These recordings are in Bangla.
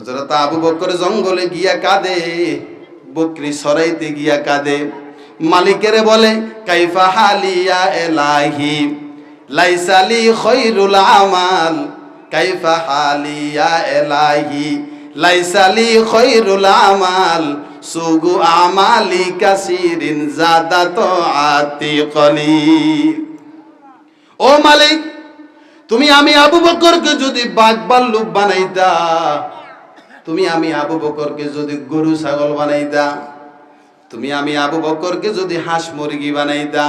হজরত আবু বকর জঙ্গলে গিয়া কাঁদে, বকরি সরাইতে গিয়া কাঁদে। মালিকের বলে, কাইফা হালিয়া এলাহি লাইসালি খৈরুল আমাল, কাইফা হালিয়া এলাহি লাইসালি খৈরুল আমাল, সুগু আমালি কাসিরিন জাদাত আতি কলিল। ও মালিক, তুমি আমি আবু বকরকে যদি বাঘ ভাল্লুক বানাইতা তুমি আমি আবু বকরকে যদি গরু, ছাগল বানাইতা তুমি আমি আবু বকরকে যদি হাঁস, মুরগি বানাইতা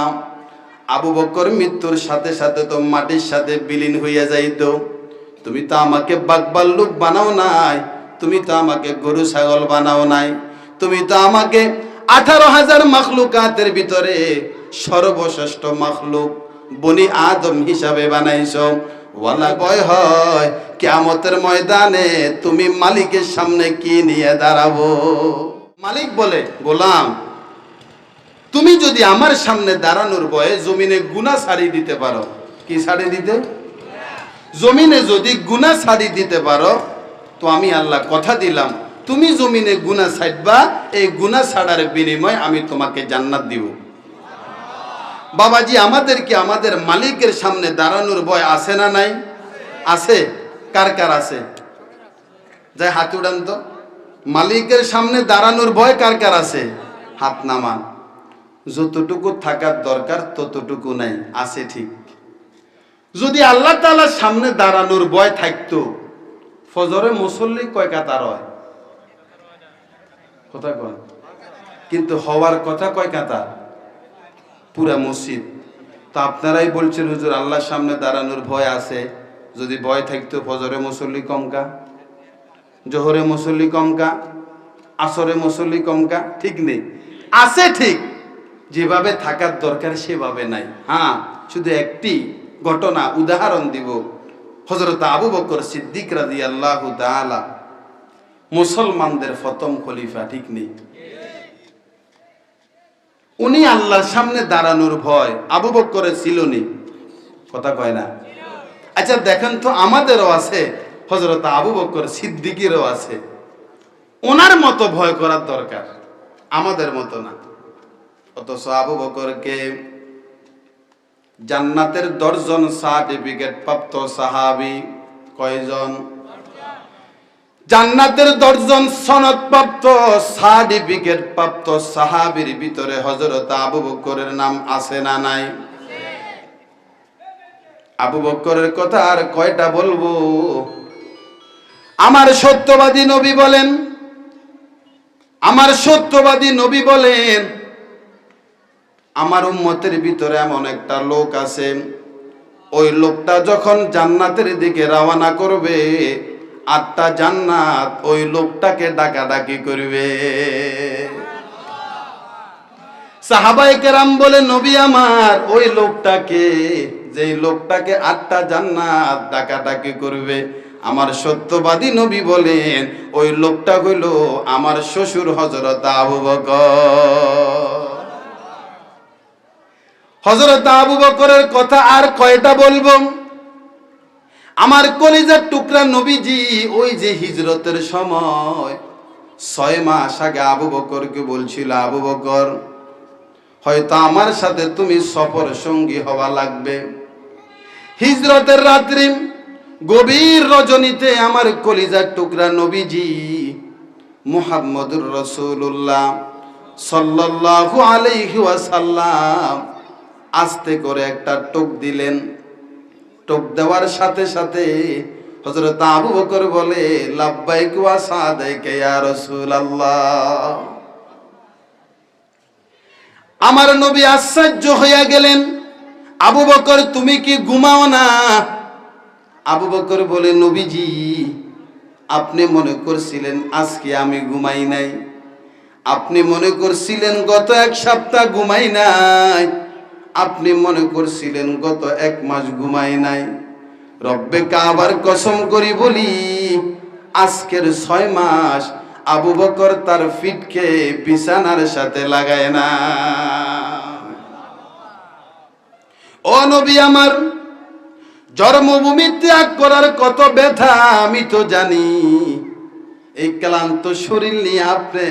আবু বকর মৃত্যুর সাথে সাথে তো মাটির সাথে বিলীন হইয়া যাইত। তুমি তো আমাকে বাঘ ভাল্লুক বানাও নাই, তুমি তো আমাকে গরু, ছাগল বানাও নাই, তুমি তো আমাকে আঠারো হাজার মাখলুকাতের ভিতরে সর্বশ্রেষ্ঠ মাখলুক বনি আদম হিসাবে বানাইছ। ওয়ালা ভয় হয়, কেয়ামতের ময়দানে তুমি মালিকের সামনে কি নিয়ে দাঁড়াবো? মালিক বলে, গোলাম, তুমি যদি আমার সামনে দাঁড়ানোর ভয়ে জমিনে গুনা ছাড়ি দিতে পারো, কি ছাড়ি দিতে? জমিনে যদি গুনা ছাড়ি দিতে পারো, তো আমি আল্লাহ কথা দিলাম, তুমি জমিনে গুনা ছাড়বা, এই গুনা ছাড়ার বিনিময় আমি তোমাকে জান্নাত দিব। বাবাজি, আমাদেরকে আমাদের মালিকের সামনে দাঁড়ানোর ভয় আছে না নাই? আছে। কার কার আছে? যাই, হাত উড়ান তো। মালিকের সামনে দাঁড়ানোর ভয় কার কার আছে? হাত নামান। যতটুকু থাকার দরকার ততটুকু নাই। আছে ঠিক। যদি আল্লাহ তাআলার সামনে দাঁড়ানোর ভয় থাকতো, ফজরে মুসল্লি কয় কাতার হয়? কথা কয়। কিন্তু হওয়ার কথা কয় কাতার? পুরা মসজিদ। তো আপনারাই বলছেন, হুজুর, আল্লাহর সামনে দাঁড়ানোর ভয় আছে। যদি ভয় থাকতো, ফজরে মুসল্লি কমকা জোহরে মুসল্লি কমকা আসরে মুসল্লি কমকা ঠিক নেই। আছে ঠিক। যেভাবে থাকার দরকার, সেভাবে নাই। হ্যাঁ শুধু একটি ঘটনা, উদাহরণ দিব। হজরত আবু বকর সিদ্দিক রাজি আল্লাহ মুসলমানদের প্রথম খলিফা, ঠিক নেই। উনি আল্লাহর সামনে দাঁড়ানোর ভয় আবু বক্করের ছিল নি। কথা কয় না? আচ্ছা দেখেন তো আমাদেরও আছে হজরত আবু বক্কর সিদ্দিকিরও আছে। ওনার মতো ভয় করার দরকার, আমাদের মতো না। অথচ আবু বকরকে জান্নাতের দশজন সার্টিফিকেট প্রাপ্ত সাহাবি কয়জন? জান্নাতের দশজন সনদপ্রাপ্ত, সার্টিফিকেট প্রাপ্ত সাহাবীর ভিতরে হযরত আবু বকরের নাম আছে না নাই? আবু বকরের কথা আর কয়টা বলব? আমার সত্যবাদী নবী বলেন, আমার সত্যবাদী নবী বলেন, আমার উম্মতের ভিতরে এমন একটা লোক আছে, ওই লোকটা যখন জান্নাতের দিকে রওনা করবে আটটা জান্নাত ওই লোকটাকে ডাকাডাকি করবে। সাহাবাই কেরাম বলে, নবী আমার, ওই লোকটাকে যে লোকটাকে আটটা জান্নাত ডাকাডাকি করবে, আমার সত্যবাদী নবী বলেন, ওই লোকটা হইল আমার শ্বশুর হজরত আবু বকর। হজরত আবু বকরের কথা আর কয়টা বলব? আমার কলিজার টুকরা নবীজি, ওই যে হিজরতের সময়। ছয় মাস আগে আবু বকরকে বলছিল, আবু বকর, হয়তো আমার সাথে তুমি সফর সঙ্গী হওয়া লাগবে। হিজরতের রাত্রি গভীর রজনীতে আমার কলিজার টুকরা নবীজি মুহাম্মদুর রসুল্লাহ সাল্লাল্লাহু আলাইহি ওয়াসাল্লাম আস্তে করে একটা টোক দিলেন। টোক দেওয়ার সাথে সাথে হজরত আবু বকর বলে, লাব্বাইক ওয়া আমার নবী আশ্চর্য হইয়া গেলেন, আবু বকর, তুমি কি ঘুমাও না? আবু বকর বলে, নবীজি, আপনি মনে করছিলেন আজকে আমি ঘুমাই নাই। আপনি মনে করছিলেন গত এক সপ্তাহ ঘুমাই নাই। আপনি মনে করছিলেন গত এক মাস ঘুমাই নাই। রব্বে কাবার কসম করি বলি, আজকের ছয় মাস আবু বকর তার ফিটকে বিছানার সাথে লাগায় না। ও নবী আমার, জন্মভূমি ত্যাগ করার কত ব্যথা আমি তো জানি। এই ক্লান্ত শরীর নিয়ে আপনি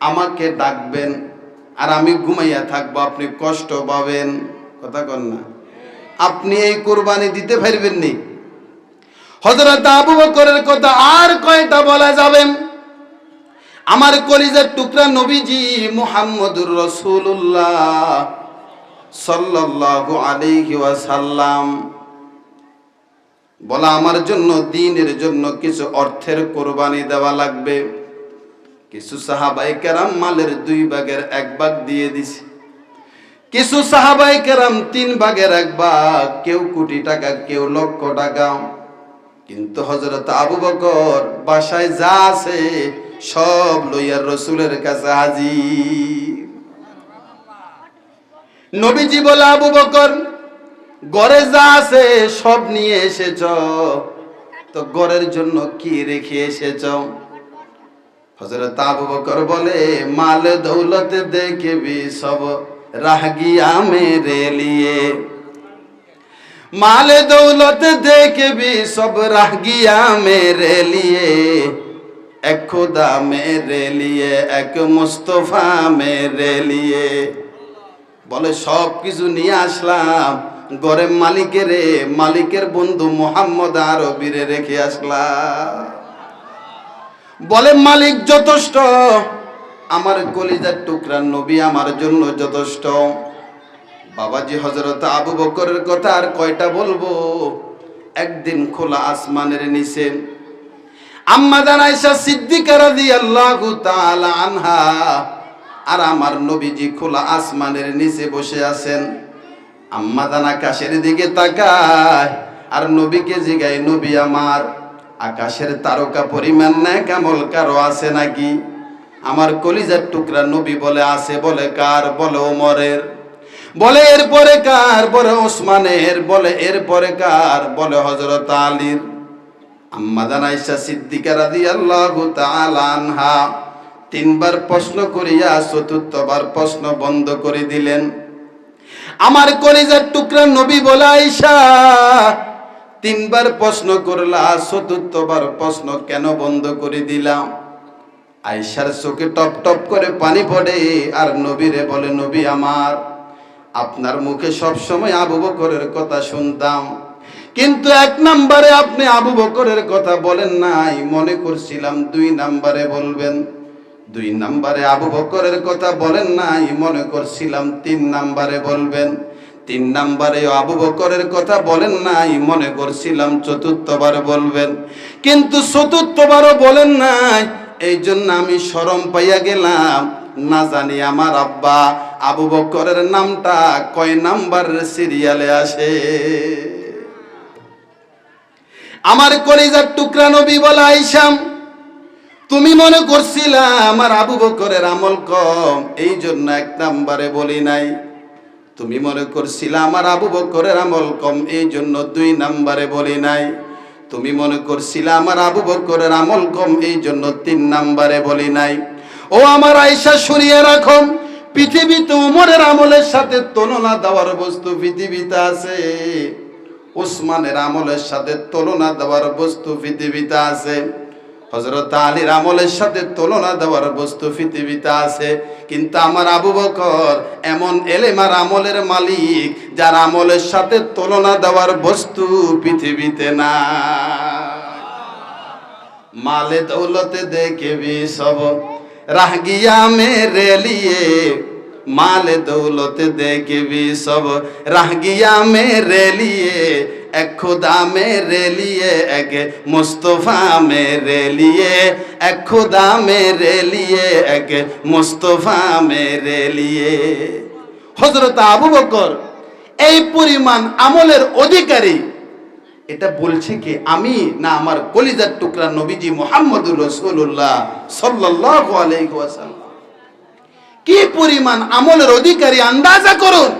আমাকে ডাকবেন। আর আমি ঘুমাইয়া থাকব, আপনি কষ্ট পাবেন। কথা কন না। আপনি এই কোরবানি দিতে পারবেন নি। হজরত আবু বকরের কথা আর কয়টা বলা যাবে? আমার কলিজার টুকরা নবীজি মুহাম্মদুর রসুল্লাহ সাল্লাল্লাহু আলাইহি ওয়াসাল্লাম বলা আমার জন্য, দিনের জন্য কিছু অর্থের কোরবানি দেওয়া লাগবে। কিছু সাহাবাই কেরাম মালের দুই ভাগের এক ভাগ দিয়ে দিছে। কিছু সাহাবাই কেরাম তিন ভাগের এক ভাগ, কেউ কোটি টাকা, কেউ লক্ষ টাকা। কিন্তু হজরত আবু বকর বাসায় যা আছে সব লইয়ার রসুলের কাছে হাজির। নবীজি বলে, আবু বকর গড়ে যা আছে সব নিয়ে এসেছ, তো গড়ের জন্য কি রেখে এসেছ? হজরত আবু বকর বলে, মাল দৌলত দেখবি সব রাহগিয়া মেরে লিয়ে। মাল দৌলত দেখবি সব রাহগিয়া মেরে লিয়ে। এক খুদা মেরে লিয়ে, এক মুস্তফা মেরে লিয়ে। বলে, সব কিছু নিয়ে আসলাম গরে মালিকের মালিকের বন্ধু মোহাম্মদ আরবিরে রেখে আসলাম। বলে, মালিক যথেষ্ট, আমার কলিজার টুকরা নবী আমার জন্য যথেষ্ট। বাবাজি হজরত আবু বকরের কথা আর কয়টা বলব? একদিন খোলা আসমানের নিচে আম্মা জানাইসা সিদ্দিকা রাদিয়াল্লাহু তাআলা আনহা আর আমার নবীজি খোলা আসমানের নিচে বসে আছেন। আম্মা জান আকাশের দিকে তাকায় আর নবীকে জিগায়, নবী আমার আকাশের তারকা পরিমাণ না কামল কারও আছে নাকি? আমার কলিজার টুকরা নবী বলে আছে বলে কার? বলে ওমরের। বলে এরপরে কার? বলে ওসমানের। বলে এরপরে কার? বলে হজরত আলীর। আম্মা জানাইসা সিদ্দিকা রাদিয়াল্লাহু তাআলা আনহা তিনবার প্রশ্ন করিয়া, চতুর্থবার প্রশ্ন বন্ধ করে দিলেন। আমার কলিজার টুকরা নবী বলে আইসা তিনবার প্রশ্ন করলা, চতুর্থবার প্রশ্ন কেন বন্ধ করে দিলাম? আইসার চোখে টপ টপ করে পানি পড়ে, আর নবীরে বলে, নবী আমার, আপনার মুখে সব সময় আবু বকরের কথা শুনতাম। কিন্তু এক নাম্বারে আপনি আবু বকরের কথা বলেন নাই, মনে করছিলাম দুই নাম্বারে বলবেন। দুই নাম্বারে আবু বকরের কথা বলেন নাই, মনে করছিলাম তিন নাম্বারে বলবেন। তিন নম্বরে আবু বকরের কথা বলেন নাই, মনে করছিলাম চতুর্থবার বলবেন। কিন্তু চতুর্থবারও বলেন নাই এই জন্য আমি শরম পাইয়া গেলাম। না জানি আমার আব্বা আবু বকরের নামটা কয় নাম্বার সিরিয়ালে আসে। আমার কলিজার টুকরা নবী বলা আইসাম তুমি মনে করছিলা আমার আবু বকরের আমল কম এই জন্য এক নাম্বারে বলি নাই। তুমি মনে করছিলা আমার আবু বকরের আমল কম এই জন্য দুই নাম্বারে বলি নাই। তুমি মনে করছিলা আমার আবু বকরের আমল কম এই জন্য তিন নাম্বারে বলি নাই। ও আমার আয়সা সরিয়ে রাখো, পৃথিবীতে উমরের আমলের সাথে তুলনা দেওয়ার বস্তু পৃথিবীতে আছে। ওসমানের আমলের সাথে তুলনা দেওয়ার বস্তু পৃথিবীতে আছে। হজরত আলীর আমলের সাথে তুলনা দেওয়ার বস্তু পৃথিবীতে আছে। কিন্তু আমার আবু বকর এমন এলেমার আমলের মালিক, যার আমলের সাথে তুলনা দেওয়ার বস্তু পৃথিবীতে না মালে দৌলতে দেখে সব। রাহ গিয়া মেরে লিয়ে দেখে বি সব। রাহ গিয়া মেরে লিয়ে, এক খুদা মেরে লিয়ে, এক মুস্তফা মেরে লিয়ে, এক খুদা মেরে লিয়ে, এক মুস্তফা মেরে লিয়ে। হজরত আবু বকর, এই পরিমাণ আমলের অধিকারী, এটা বলছে কি, আমি না আমার কলিজার টুকরা নবীজি মোহাম্মদুর রসুল্লাহ সাল্লাল্লাহু আলাইহি ওয়াসাল্লাম। কি পরিমাণ আমলের অধিকারী আন্দাজা করুন।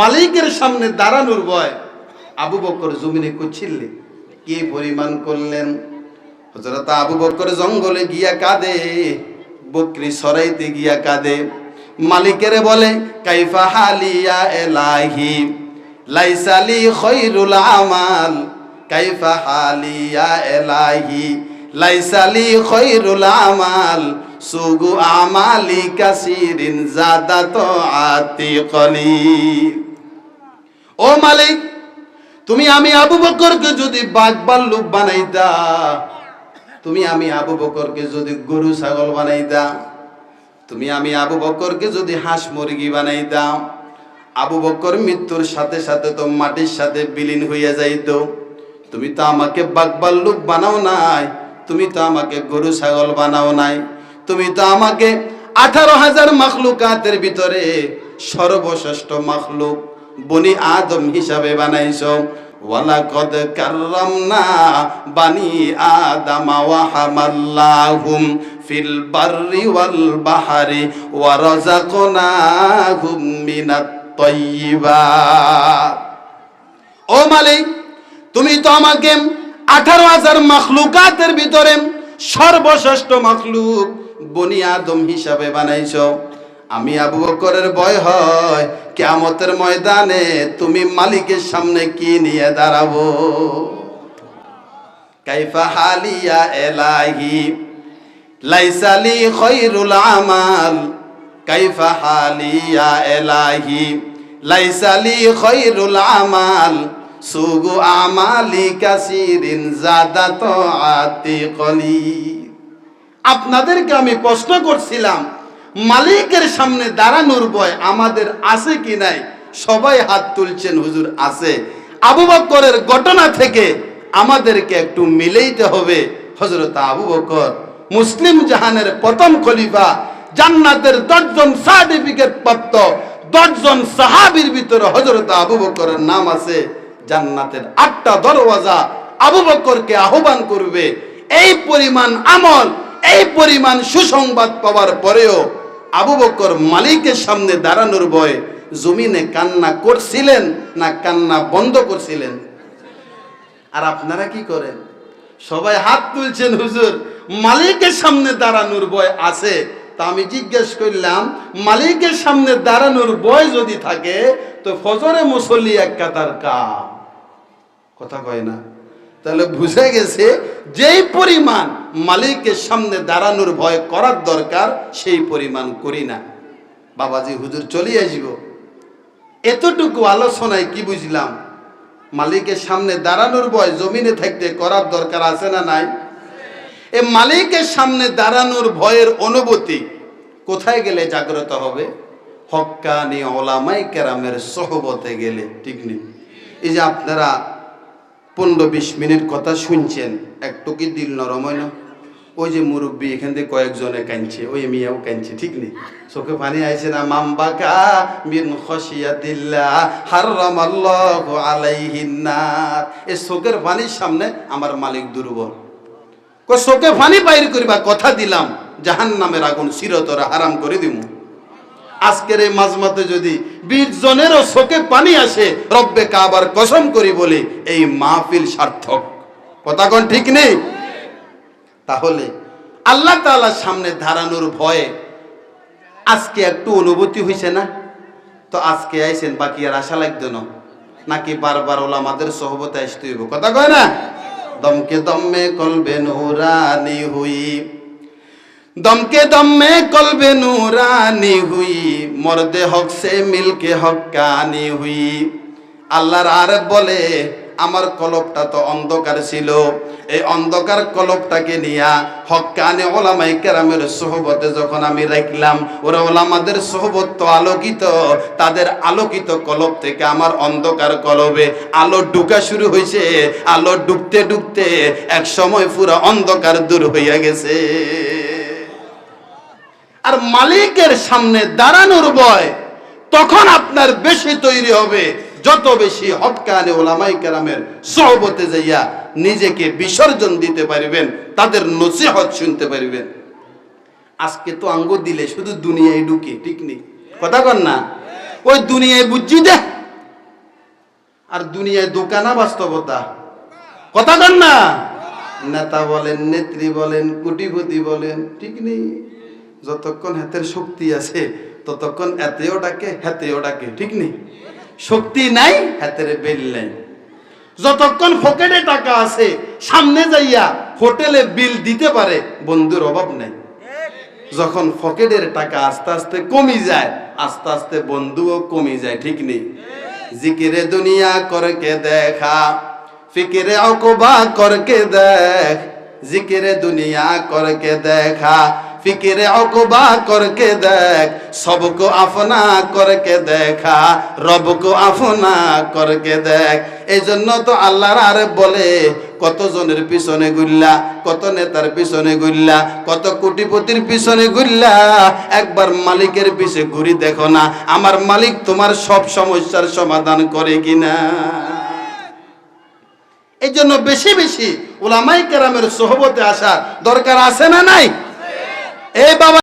মালিকের সামনে দাঁড়ানোর ভয়। আবু বকর জমিনে কুচ্ছিল্লে কি পরিমাণ করলেন? হজরত আবু বকর জঙ্গলে গিয়া কাঁদে। বকরি সরাইতে গিয়া কাঁদে। মালিকের বলে, কাইফা হালিয়া এলাহি লাইসালি খৈরুল আমাল। কাইফা হালিয়া এলাহি লাইসালি খৈরুল আমাল। সুগু আমালি কাসিরিন জাদাত আতি কলিল। ও মালিক, তুমি আমি আবু বকরকে যদি বাঘ ভাল্লুক বানাইতা তুমি আমি আবু বকরকে যদি গরু ছাগল বানাইতা তুমি আমি আবু বকরকে যদি হাঁস মুরগি বানাইতা আবু বকর মৃত্যুর সাথে সাথে তো মাটির সাথে বিলীন হইয়া যাইত। তুমি তো আমাকে বাঘ ভাল্লুক বানাও নাই, তুমি তো আমাকে গরু ছাগল বানাও নাই, তুমি তো আমাকে আঠারো হাজার মাখলুকাতের ভিতরে সর্বশ্রেষ্ঠ মাখলুক বনি আদম হিসাবে বানাইছো। ওয়ালাকদ কাররামনা বানি আদম ওয়া হামাল্লাহুম ফিল বাররি ওয়াল বাহরি ওয়া ও মালিক, তুমি তো আমাকে আঠারো হাজার মাখলুকাতের ভিতরে সর্বশ্রেষ্ঠ মাখলুক বনি আদম হিসাবে বানাইছ। আমি আবু বকরের ভয় হয় কেয়ামতের ময়দানে তুমি মালিকের সামনে কি নিয়ে দাঁড়াবো? কাইফা হালিয়া এলাহি লাইসালি খৈরুল আমাল। কাইফা হালিয়া এলাহি লাইসালি খৈরুল আমাল। সুগু আমালি কাসিরিন জাদাত আতি কলি আপনাদেরকে আমি প্রশ্ন করছিলাম মালিকের সামনে দাঁড়ানোর ভয় আমাদের আছে কি নাই? সবাই হাত তুলছেন, হুজুর আছে। আবু বকরের ঘটনা থেকে আমাদেরকে একটু মিলেইতে হবে হজরত আবু বকর মুসলিম জাহানের প্রথম খলিফা, জান্নাতের দশজন সার্টিফিকেট প্রাপ্ত দশজন সাহাবির ভিতরে হজরত আবু বকরের নাম আছে, জান্নাতের আটটা দরওয়াজা। আবু বকরকে আহ্বান করবে, এই পরিমাণ আমল, এই পরিমাণ সুসংবাদ পাওয়ার পরেও আবু বকর মালিকের সামনে দাঁড়ানোর ভয় জমিনে কান্না করছিলেন না কান্না বন্ধ করছিলেন? আর আপনারা কি করেন? সবাই হাত তুলছেন, হুজুর, মালিকের সামনে দাঁড়ানোর ভয় আছে। তা আমি জিজ্ঞেস করলাম, মালিকের সামনে দাঁড়ানোর ভয় যদি থাকে, তো ফজরে মুসল্লি এক কাতার কা কথা কয় না? তাহলে বুঝে গেছে, যেই পরিমাণ মালিকের সামনে দাঁড়ানোর ভয় করার দরকার, সেই পরিমাণ করি না। বাবাজি, হুজুর চলে আসব। এতটুকু আলোচনায় কি বুঝলাম? মালিকের সামনে দাঁড়ানোর ভয় জমিনে থাকতে করার দরকার আছে না নাই? এ মালিকের সামনে দাঁড়ানোর ভয়ের অনুভূতি কোথায় গেলে জাগ্রত হবে? হক্কানি ওলামাই কেরামের সহবতে গেলে, ঠিক নেই। এই যে আপনারা পনেরো বিশ মিনিট কথা শুনছেন। একটু কি দিল নরম হয় না ওই যে মুরব্বী এখান থেকে কয়েকজনে কাঁদছে, ওই মিয়াও কাঁদছে, ঠিক নেই? চোখে পানি আইছে না মাম্বাকা মিন খসিয়াতিল্লাহ হারামাল্লাহু আলাইহিন নার। এই চোখের পানির সামনে আমার মালিক দুর্বল। চোখে পানি বাইর করিবা, কথা দিলাম জাহান নামের আগুন চিরতরে হারাম করে দিমু। আজকের এই মাঝমাতে যদি বিশ জনেরও পানি আসে, রব্বে কাবার কসম করি বলে, এই মাহফিল সার্থক। কথা কোন ঠিক নেই? তাহলে আল্লাহ তাআলার সামনে ধারানোর ভয়ে আজকে একটু অনুভূতি হয়েছে না? তো আজকে আইসেন বাকি আর আশা লাগতো না। নাকি বারবার ওলা আমাদের সহবতে আসতে হইব? কথা কয় না? দমকে দমে কলবে নুরানি হুই। দমকে দমে কলবে নুরানি হুই, মর্দে হক সে মিলকে হকানি হুই। আল্লাহর আর বলে, আমার কলবটা তো অন্ধকার ছিল। এই অন্ধকার কলবটাকে নিয়া হকানে ওলামাই কেরামের সোহবতে যখন আমি রাখলাম, ওরা ওলামাদের সোহবত তো আলোকিত, তাদের আলোকিত কলব থেকে আমার অন্ধকার কলবে আলো ঢুকা শুরু হয়েছে আলো ডুবতে ডুবতে এক সময় পুরো অন্ধকার দূর হইয়া গেছে। আর মালিকের সামনে দাঁড়ানোর ভয় তখন আপনার বেশি তৈরি হবে। যত বেশি হকানে ওলামাই কেরামের সহবতে যাইয়া নিজেকে বিসর্জন দিতে পারবেন, তাদের নসিহত শুনতে পারবেন। আজকে তো আঙ্গ দিলে শুধু দুনিয়ায় ঢুকে, ঠিক নেই? কথা কর না? ওই দুনিয়ায় বুঝছি দে আর দুনিয়ায় দোকানা বাস্তবতা? কথা কর না? নেতা বলেন, নেত্রী বলেন, কুটিপতি বলেন, ঠিক নেই? যতক্ষণ হাতের শক্তি আছে, ততক্ষণ এতেও ডাকে, হাতেও ডাকে, ঠিক নেই? শক্তি নাই, হাতের বেল নাই। যতক্ষণ পকেটে টাকা আছে, সামনে যাইয়া হোটেলে বিল দিতে পারে, বন্ধুর অভাব নাই। যখন পকেটের টাকা আস্তে আস্তে কমি যায়, আস্তে আস্তে বন্ধুও কমে যায়, ঠিক নেই? জিকিরে দুনিয়া করকে দেখা, ফিকিরে অকবা করকে দেখ, জিকিরে দুনিয়া করকে দেখা ফিকিরে অকবা করকে দেখ, সবকো আপনা করকে দেখা, রবকো আপনা করকে দেখ। এই জন্য তো আল্লাহর আরে বলে কত জনের পিছনে গুল্লা, কত নেতার পিছনে গুল্লা, কত কোটিপতির পিছনে গুল্লা, একবার মালিকের পিছে ঘুরি দেখো না, আমার মালিক তোমার সব সমস্যার সমাধান করে কিনা? এই জন্য বেশি বেশি ওলামাই কেরামের সোহবতে আসার দরকার আছে না নাই? এই বাবা